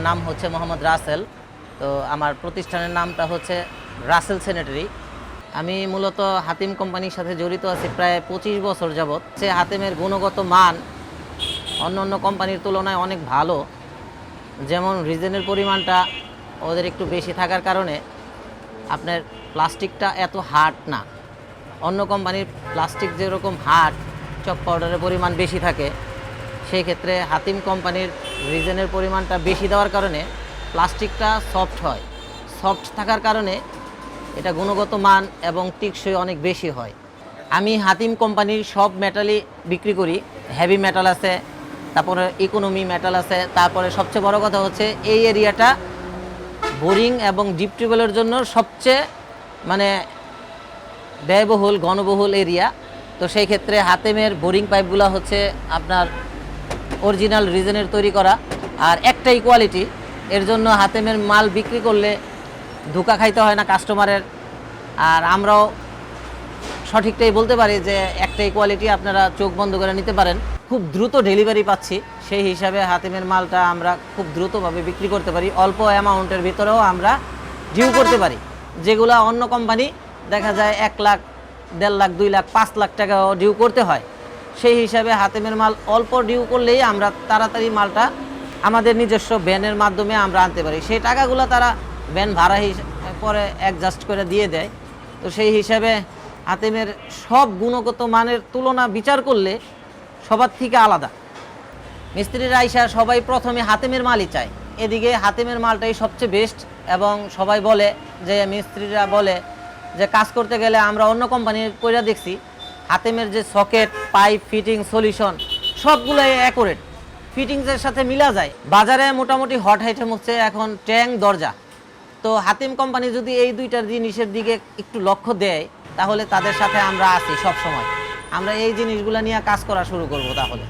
আমার নাম হচ্ছে মোহাম্মদ রাসেল। তো আমার প্রতিষ্ঠানের নামটা হচ্ছে রাসেল স্যানিটারি আমি মূলত হাতিম কোম্পানির সাথে জড়িত আছি প্রায় পঁচিশ বছর যাবৎ। সে হাতিমের গুণগত মান অন্য অন্য কোম্পানির তুলনায় অনেক ভালো। যেমন রিজেনের পরিমাণটা ওদের একটু বেশি থাকার কারণে আপনার প্লাস্টিকটা এত হার্ড না। অন্য কোম্পানির প্লাস্টিক যেরকম হার্ড, চক পাউডারের পরিমাণ বেশি থাকে। সেই ক্ষেত্রে হাতিম কোম্পানির রিজেনের পরিমাণটা বেশি দেওয়ার কারণে প্লাস্টিকটা সফট হয়। সফট থাকার কারণে এটা গুণগত মান এবং টিকসই অনেক বেশি হয়। আমি হাতিম কোম্পানির সব মেটালই বিক্রি করি। হেভি মেটাল আছে, তারপরে ইকোনমি মেটাল আছে, তারপরে সবচেয়ে বড় কথা হচ্ছে এই এরিয়াটা বোরিং এবং ডিপ টিউবওয়েলের জন্য সবচেয়ে মানে ব্যয়বহুল ঘনবহুল এরিয়া তো সেই ক্ষেত্রে হাতেমের বোরিং পাইপগুলো হচ্ছে আপনার অরিজিনাল রিজনের তৈরি করা আর একটাই কোয়ালিটি এর জন্য হাতেমের মাল বিক্রি করলে ধোকা খাইতে হয় না কাস্টমারের আর আমরাও সঠিকটাই বলতে পারি যে একটাই কোয়ালিটি আপনারা চোখ বন্ধ করে নিতে পারেন। খুব দ্রুত ডেলিভারি পাচ্ছি, সেই হিসাবে হাতিমের মালটা আমরা খুব দ্রুতভাবে বিক্রি করতে পারি। অল্প অ্যামাউন্টের ভিতরেও আমরা ডিউ করতে পারি। যেগুলো অন্য কোম্পানি দেখা যায় এক লাখ, দেড় লাখ, দুই লাখ, পাঁচ লাখ টাকাও ডিউ করতে হয়। সেই হিসাবে হাতেমের মাল অল্প ডিউ করলেই আমরা তাড়াতাড়ি মালটা আমাদের নিজস্ব ভ্যানের মাধ্যমে আমরা আনতে পারি। সেই টাকাগুলো তারা ভ্যান ভাড়া পরে অ্যাডজাস্ট করে দিয়ে দেয়। তো সেই হিসাবে হাতেমের সব গুণগত মানের তুলনা বিচার করলে সবার থেকে আলাদা। মিস্ত্রিরা আইসা সবাই প্রথমে হাতেমের মালই চায়। এদিকে হাতেমের মালটাই সবচেয়ে বেস্ট এবং সবাই বলে যে, মিস্ত্রিরা বলে যে, কাজ করতে গেলে আমরা অন্য কোম্পানির কইরা দেখছি হাতেমের যে সকেট, পাইপ, ফিটিং, সলিউশন, সবগুলোই অ্যাকুরেট ফিটিংসের সাথে মিলা যায়। বাজারে মোটামুটি হট আইটেম হচ্ছে এখন ট্যাং দরজা। তো হাতিম কোম্পানি যদি এই দুইটার জিনিসের দিকে একটু লক্ষ্য দেয়, তাহলে তাদের সাথে আমরা আছি সব সময় আমরা এই জিনিসগুলো নিয়ে কাজ করা শুরু করব তাহলে।